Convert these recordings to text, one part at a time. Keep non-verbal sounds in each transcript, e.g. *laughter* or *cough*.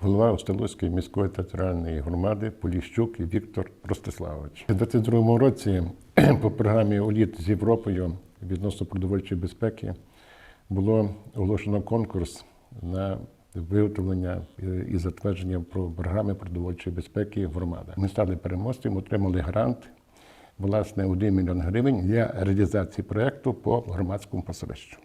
голова Осталузької міської територіальної громади Поліщук Віктор Ростиславович. У 2022 році *clears throat* по програмі «Уліт з Європою відносно продовольчої безпеки було оголошено конкурс на виготовлення е, і затвердження про програми продовольчої безпеки в громадах. Ми стали переможцем, отримали грант, власне, 1 мільйон гривень для реалізації проєкту по громадському пасовищу.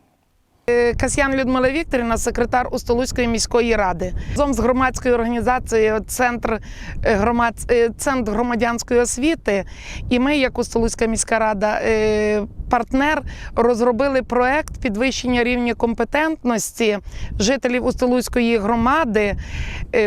Е, Касьян Людмила Вікторівна, секретар Устолуцької міської ради. Разом з громадською організацією Центр, е, громад... е, Центр громадянської освіти. І ми, як Устолуцька міська рада, партнер, розробили проект підвищення рівня компетентності жителів Устолуцької громади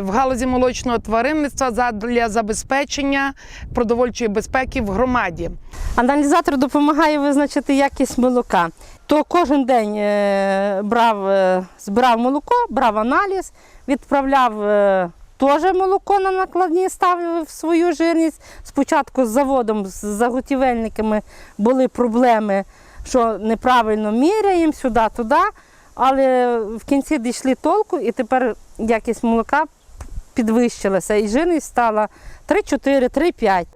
в галузі молочного тваринництва для забезпечення продовольчої безпеки в громаді. Аналізатор допомагає визначити якість молока. То кожен день е, брав, е, збирав молоко, брав аналіз, відправляв е, теж молоко на накладні, ставив свою жирність. Спочатку з заводом, з заготівельниками були проблеми, що неправильно міряємо сюди-туди, але в кінці дійшли толку і тепер якість молока підвищилася, і жирність стала 3-4, 3-5.